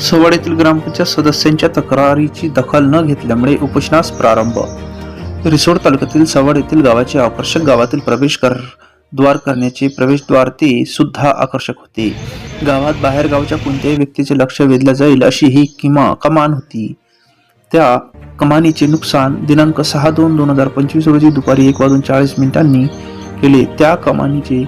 सवाड येथील ग्रामपंचायत सदस्यांच्या तक्रारीची दखल न घेतल्यामुळे उपोषणास प्रारंभ. रिसोड तालुक्यातील सवाड येथील गावाचे आकर्षक गावातील प्रवेश कर द्वार करण्याचे प्रवेशद्वार ते सुद्धा आकर्षक होते. गावात बाहेर गावच्या कोणत्याही व्यक्तीचे लक्ष वेधलं जाईल अशी ही किमा कमान होती. त्या कमानीचे नुकसान दिनांक सहा दोन दोन हजार पंचवीस रोजी दुपारी एक वाजून चाळीस मिनिटांनी केले. त्या कमानीचे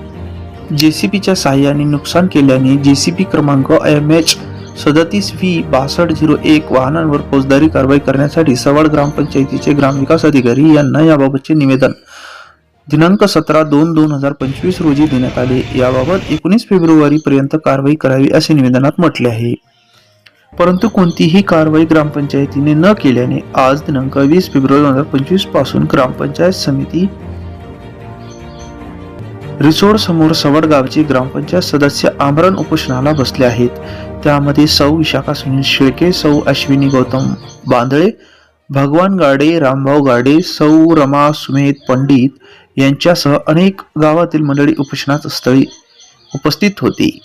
पीच्या सहाय्याने नुकसान केल्याने जे सी पी क्रमांक एम एच सदतीस व्ही बासष्ट झिरो एक वाहनांवर फौजदारी कारवाई करण्यासाठी सवाड ग्रामपंचायतीचे ग्रामविकास अधिकारी यांना याबाबतचे निवेदन. दिनांक सतरा दोन दोन हजार पंचवीस रोजी देण्यात आले. याबाबत एकोणीस फेब्रुवारी पर्यंत कारवाई करावी असे निवेदनात म्हटले आहे. परंतु कोणतीही कारवाई ग्रामपंचायतीने न केल्याने आज दिनांक वीस फेब्रुवारी दोन हजार पंचवीसपासून ग्रामपंचायत समिती रिसोड समोर सवड गावचे ग्रामपंचायत सदस्य आमरण उपोषणाला बसले आहेत. त्यामध्ये सौ विशाखा सुनील शेळके सौ अश्विनी गौतम बांधळे भगवान गाडे रामभाऊ गाडे सौ रमा सुमेध पंडित यांच्यासह अनेक गावातील मंडळी उपोषणात स्थळी उपस्थित होती.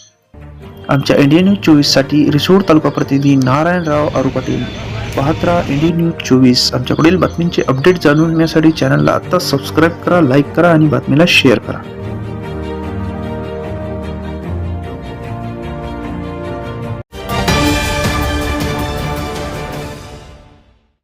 आमच्या इंडियन न्यूज चोवीससाठी रिसोड तालुका प्रतिनिधी नारायणराव आरू पाटील पाहत राहा इंडियन न्यूज चोवीस. आमच्या पुढील बातमींचे अपडेट जाणून घेण्यासाठी चॅनलला आत्ता सबस्क्राईब करा लाईक करा आणि बातमीला शेअर करा.